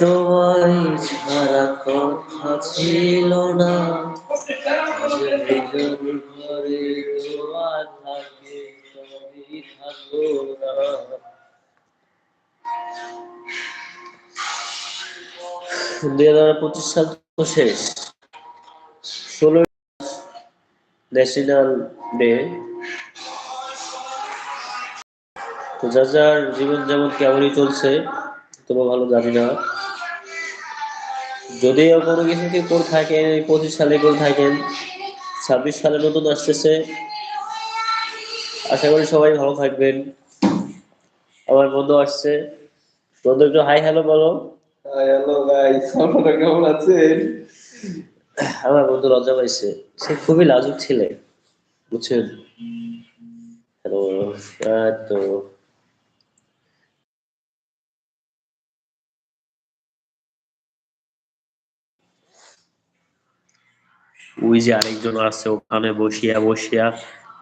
তোমায় ছাড়া কথা ছিল না। ঘরে থাকে দুই হাজার পঁচিশ সাল তো শেষ। ষোলো ন্যাশনাল ডে। তো যার যার জীবন যেমন কেমনই চলছে তবু ভালো জানি না। যদিও কোনো কিছু কি করে থাকেন পঁচিশ সালে করে থাকেন ছাব্বিশ সালে নতুন আসতেছে আশা করি সবাই ভালো থাকবেন। আমার বন্ধু আসছে। বন্ধু একটু হাই হ্যালো বলো। হ্যালো গাইস আপনারা কেমন আছেন? আমার বন্ধু লজ্জা পাইছে। সে খুবই লাজুক ছেলে বুঝছেন? হ্যালো তো ওই যে আরেকজন আছে ওখানে বসিয়া বসিয়া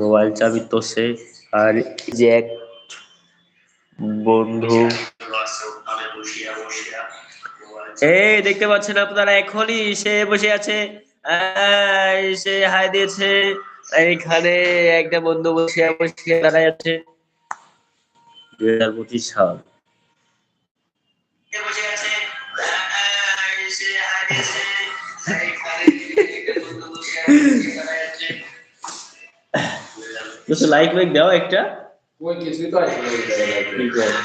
মোবাইল চাবিতেছে। আর যে এক বন্ধু এই দেখতে পাচ্ছেন আপনারা, এখনই সে বসে আছে। সে হাই দিয়েছে। এইখানে একটা বন্ধু বসিয়া বসে দাঁড়ায় আছে। দুই হাজার পঁচিশ সাল। লাইক লাইক দাও একটা। ওই কিছুই তো আসলে ঠিক আছে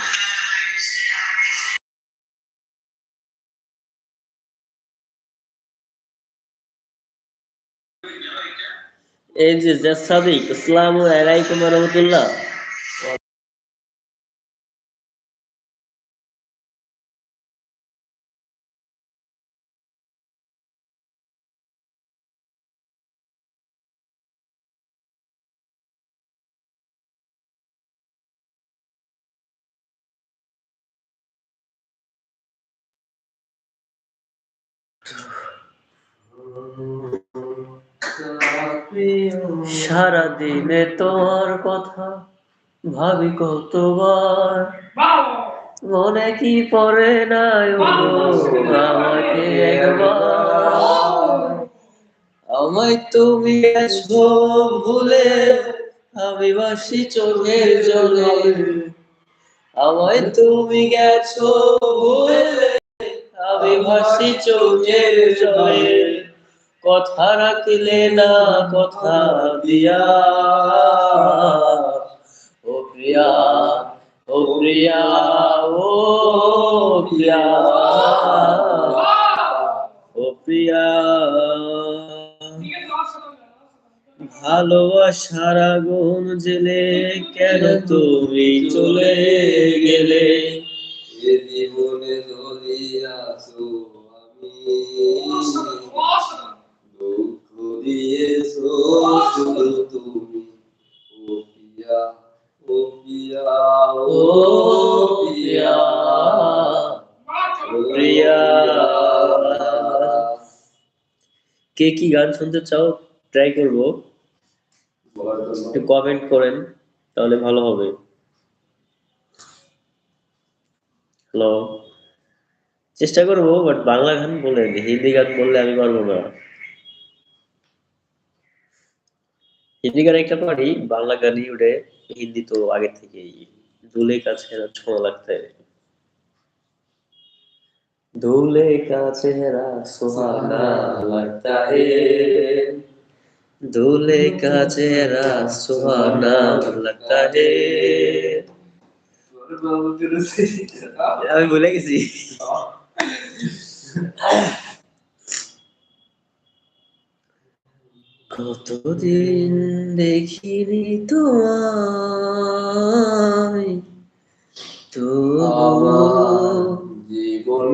এই যে জাসাদিক আসসালামু আলাইকুম ওয়া রাহমাতুল্লাহ। সারা দিনে কথা ভাবি কতবার। মনে কি পড়ে না আমাকে একবার। আমায় তুমি গেছো ভুলে আমি বাসি চোখের জলে। আমায় তুমি গেছো ভুলে কথা রাখলে না কথা দিয়া। ও প্রিয়া ও প্রিয়া ও প্রিয়া। ও প্রিয়া, ভালোবাসার আগুন জেলে কেন তুমি চলে গেলে? জীবনে আসো আমি দুঃখ দিয়েছ শুধু তুমি। ও পিয়া ও পিয়া ও প্রিয়া। কে কি গান শুনতে চাও? ট্রাই করব। একটু কমেন্ট করেন তাহলে ভালো হবে। হ্যালো চেষ্টা করবো বাট বাংলা গান বলেন হিন্দি গান বললে আমি পারবো না হিন্দি গান একটা পারি বাংলা গানই উঠে হিন্দি তো আগে থেকেই ধুলে কাছে ছোঁয়া লাগতে ধুলে কাছে সোহানা লাগতা হে दूल्हे का चेहरा सुहाना लगता है আমি ভুলে গেছি। কতদিন দেখিনি তোমায় তো জীবন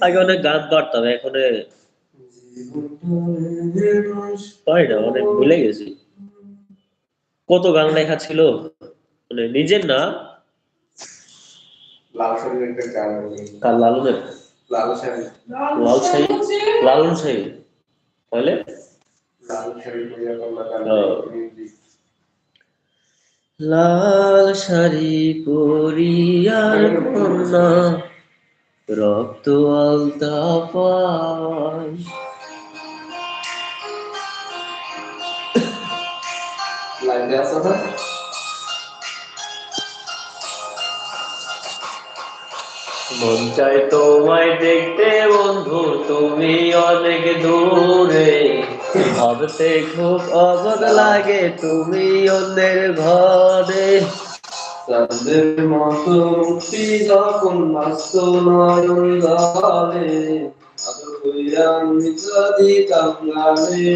আগে অনেক গান পারতাম এখন এ পারি না অনেক ভুলে গেছি। কত গান লেখা ছিল মানে নিজের না লাল কার লালনের? লাল শাহী লালন শাহী তাহলে লাল শাড়ি পরিয়ার কন্যা রক্ত আলতা পায় মন চাই তোমায় দেখতে, বন্ধু, তুমি অনেক দূরে। ভাবতে খুব অবাক লাগে, তুমি অন্যের ঘরে। চাঁদের মতো মুক্তি যখন নাচত নয়ন গালে আদর মিত্রা দিতাম গানে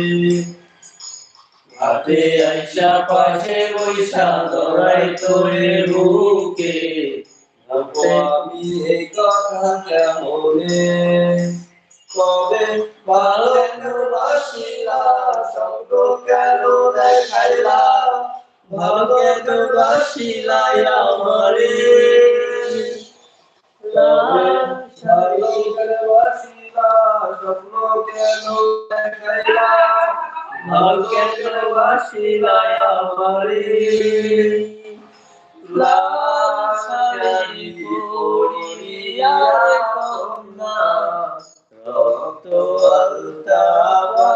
হাতে আইসা পাশে বৈশা দরাই তোরে বুকে আমি এই কথা কেমনে কবে ভালো বাসিলা শব্দ কেন দেখাইলা কেন বাসিলাই আমারে। ভালো কেন দেখাইলা কেন বাসিলাই আমারে রক্ত আলতাবা